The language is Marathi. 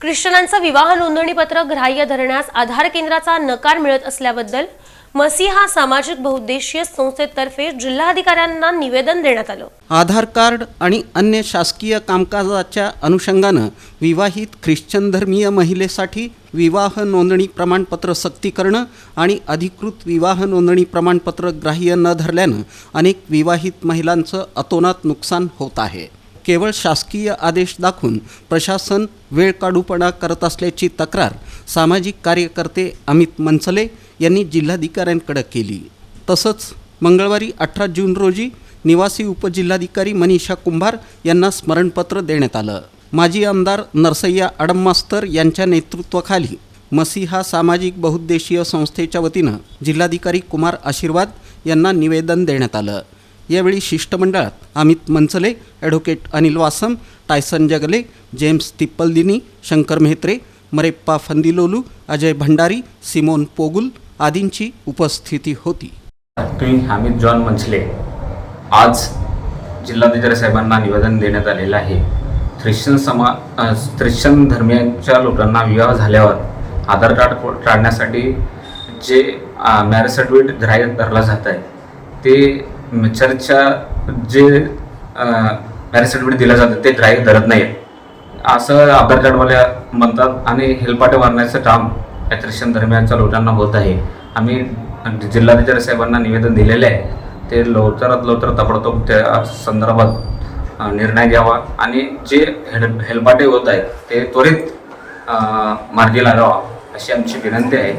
ख्रिश्चनांचं विवाह नोंदणीपत्र ग्राह्य धरण्यास आधार केंद्राचा नकार मिळत असल्याबद्दल मसीहा सामाजिक बहुउद्देशीय संस्थेतर्फे जिल्हाधिकाऱ्यांना निवेदन देण्यात आलं. आधार कार्ड आणि अन्य शासकीय कामकाजाच्या अनुषंगानं विवाहित ख्रिश्चन धर्मीय महिलेसाठी विवाह नोंदणी प्रमाणपत्र सक्ती करणं आणि अधिकृत विवाह नोंदणी प्रमाणपत्र ग्राह्य न धरल्यानं अनेक विवाहित महिलांचं अतोनात नुकसान होत आहे. केवळ शासकीय आदेश दाखवून प्रशासन वेळ काढूपणा करत असल्याची तक्रार सामाजिक कार्यकर्ते अमित मनसले यांनी जिल्हाधिकाऱ्यांकडे केली. तसंच मंगळवारी अठरा जून रोजी निवासी उपजिल्हाधिकारी मनीषा कुंभार यांना स्मरणपत्र देण्यात आलं. माजी आमदार नरसय्या अडममास्तर यांच्या नेतृत्वाखाली मसीहा सामाजिक बहुउद्देशीय संस्थेच्या वतीनं जिल्हाधिकारी कुमार आशीर्वाद यांना निवेदन देण्यात आलं. यावेळी शिष्टमंडळात Amit Mansle advocate Anil Vasam Tyson Jagle James Tippaldini Shankar Mehtre Mareppa Fandilolu Ajay Bhandari Simon Pogul आदींची उपस्थिती होती. मी हामिद जॉन मंचले आज जिल्हाधिकारी साहेबांना निवेदन देण्यात आलेलं आहे. ख्रिश्चन समा ख्रिश्चन धर्मियांच्या लोकांना विवाह झाल्यावर आधार कार्ड काढण्यासाठी जे मॅरेज सर्टिफिकेट ग्राह्य धरला जात आहे ते चर्चच्या जे मॅरेज सर्टिफिकेट दिलं जातं ते ग्राह्य धरत नाही असं आधार कार्डवाल्या म्हणतात आणि हेलपाटे मारण्याचं काम या दरम्यानच्या धर्मियांच्या लोकांना होत आहे. आम्ही जिल्हाधिकारी साहेबांना निवेदन दिलेले आहे. ते लवकरात लवकर ताबडतोब त्या संदर्भात निर्णय घ्यावा आणि जे हेल हेलपाटे होत आहेत ते त्वरित मार्गी लागावा अशी आमची विनंती आहे.